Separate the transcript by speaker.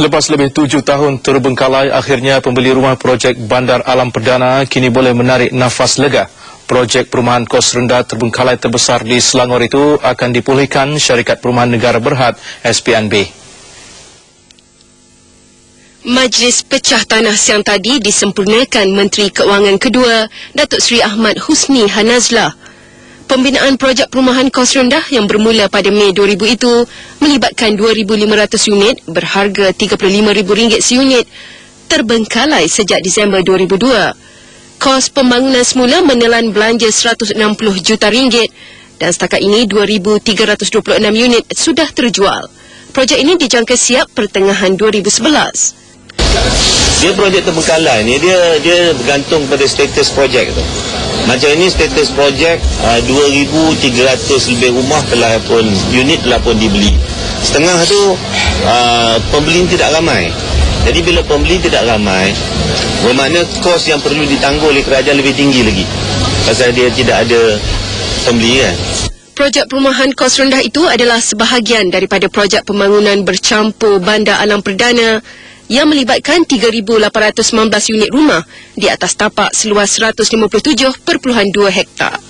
Speaker 1: Selepas lebih tujuh tahun terbengkalai, akhirnya pembeli rumah projek Bandar Alam Perdana kini boleh menarik nafas lega. Projek perumahan kos rendah terbengkalai terbesar di Selangor itu akan dipulihkan Syarikat Perumahan Negara Berhad SPNB.
Speaker 2: Majlis Pecah Tanah siang tadi disempurnakan Menteri Keuangan kedua, Datuk Seri Ahmad Husni Hanazlah. Pembinaan projek perumahan kos rendah yang bermula pada Mei 2000 itu melibatkan 2,500 unit berharga RM35,000 seunit terbengkalai sejak Disember 2002. Kos pembangunan semula menelan belanja 160 juta ringgit dan setakat ini 2,326 unit sudah terjual. Projek ini dijangka siap pertengahan 2011.
Speaker 3: Dia projek terbengkalai ni dia dia bergantung pada status projek tu. Macam ini status projek uh, 2300 lebih rumah telah pun unit telah pun dibeli. Setengah tu uh, pembeli tidak ramai. Jadi bila pembeli tidak ramai, bermakna kos yang perlu ditangguh oleh kerajaan lebih tinggi lagi. Pasal dia tidak ada pembeli kan.
Speaker 2: Projek perumahan kos rendah itu adalah sebahagian daripada projek pembangunan bercampur Bandar Alam Perdana yang melibatkan 3,819 unit rumah di atas tapak seluas 157.2 hektar.